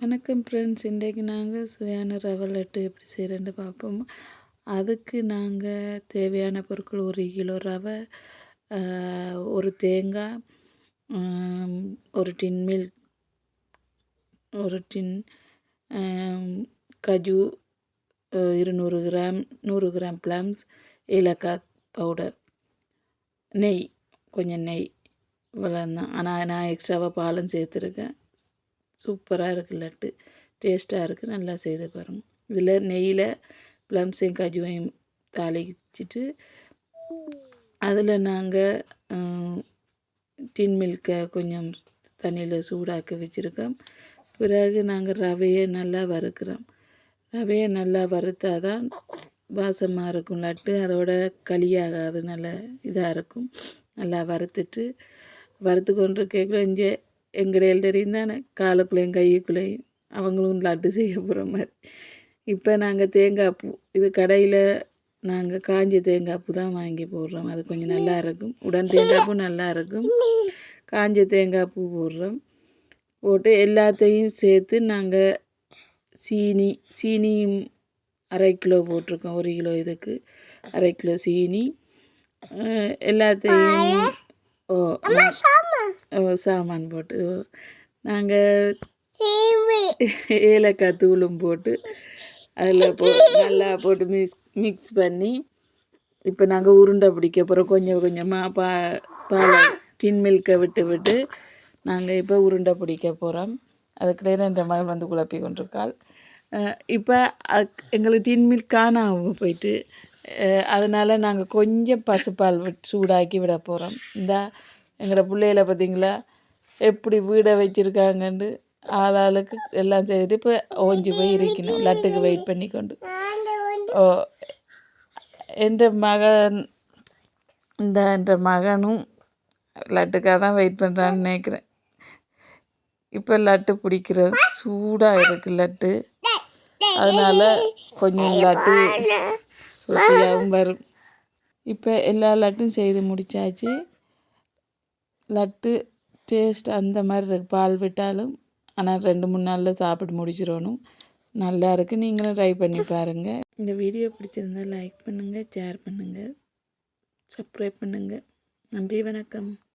வணக்கம் ஃப்ரெண்ட்ஸ் இன்றைக்கு நாங்கள் சுவையான ரவை லட்டு எப்படி செய்கிறேன்னு பார்ப்போம். அதுக்கு நாங்கள் தேவையான பொருட்கள் ஒரு கிலோ ரவை ஒரு தேங்காய் ஒரு டின் மில்க் ஒரு டின் கஜு இருநூறு கிராம் நூறு கிராம் ப்ளம்ஸ் ஏலக்காய் பவுடர் நெய் கொஞ்சம் நெய் இவ்வளோ தான் ஆனால் நான் எக்ஸ்ட்ராவாக பாலும் சேர்த்துருக்கேன். சூப்பராக இருக்குது லட்டு. டேஸ்ட்டாக இருக்குது நல்லா செய்து பாருங்கள் இதில் நெய்யில் ப்ளம்ஸையும் கஜுவையும் தாளிச்சிட்டு அதில் நாங்கள் டின் மில்கை கொஞ்சம் தண்ணியில் சூடாக்கி வச்சுருக்கோம். பிறகு நாங்கள் ரவையை நல்லா வறுக்கிறோம். ரவையை நல்லா வறுத்தா தான் வாசமாக இருக்கும் லட்டு. அதோட களியாகாது. நல்ல இதாக இருக்கும். நல்லா வறுத்துட்டு வறுத்து கொண்டு கேட்குற இங்கே எங்கடையில் தெரியும் தானே? காலுக்குள்ளேயும் கையுக்குள்ளேயும் அவங்களும் லட்டு செய்ய போகிற மாதிரி. இப்போ நாங்கள் தேங்காய் பூ இது கடையில் நாங்கள் காஞ்ச தேங்காய் பூ தான் வாங்கி போடுறோம். அது கொஞ்சம் நல்லா இருக்கும். உடன் தேங்காய் பூ நல்லா இருக்கும். காஞ்ச தேங்காய் பூ போடுறோம். போட்டு எல்லாத்தையும் சேர்த்து நாங்கள் சீனி சீனியும் அரை கிலோ போட்டிருக்கோம். ஒரு கிலோ இதுக்கு. அரை கிலோ சீனி. எல்லாத்தையும் ஓ சாமான் போட்டு. நாங்கள் ஏலக்காய் தூளும் போட்டு அதில் போ நல்லா போட்டு மிக்ஸ் மிக்ஸ் பண்ணி இப்போ நாங்கள் உருண்டை பிடிக்க போகிறோம் கொஞ்சம் கொஞ்சமாக பா பாலை டின் மில்கை விட்டு விட்டு நாங்கள் இப்போ உருண்டை பிடிக்க போகிறோம் அதுக்கிடையே என்ற மகள் வந்து குழப்பி கொண்டிருக்காள். இப்போ எங்களுக்கு டின் மில்க் காணாமல் போயிட்டு அதனால் நாங்கள் கொஞ்சம் பசுப்பால் சூடாக்கி விட போகிறோம் இந்த எங்களோட பிள்ளைகளை பார்த்தீங்களா எப்படி வீடை வச்சுருக்காங்கன்ட்டு ஆளாளுக்கு எல்லாம் செய்து இப்போ ஓஞ்சி போய் இருக்கணும். லட்டுக்கு வெயிட் பண்ணி கொண்டு ஓ எந்த மகன் இந்த என்ற மகனும் லட்டுக்காக தான் வெயிட் பண்ணுறான்னு நினைக்கிறேன். இப்போ லட்டு பிடிக்கிறது சூடாக இருக்குது லட்டு. அதனால் கொஞ்சம் லட்டு சுவையாகவும் வரும். இப்போ எல்லா லட்டும் செய்து முடித்தாச்சு லட்டு டேஸ்ட் அந்த மாதிரி இருக்குது பால் விட்டாலும் ஆனால் ரெண்டு மூணு நாளில் சாப்பிட்டு முடிச்சிடணும் நல்லா இருக்குது நீங்களும் ட்ரை பண்ணி பாருங்கள் இந்த வீடியோ பிடிச்சிருந்தால் லைக் பண்ணுங்கள் ஷேர் பண்ணுங்கள் சப்ஸ்கிரைப் பண்ணுங்கள் நன்றி வணக்கம்.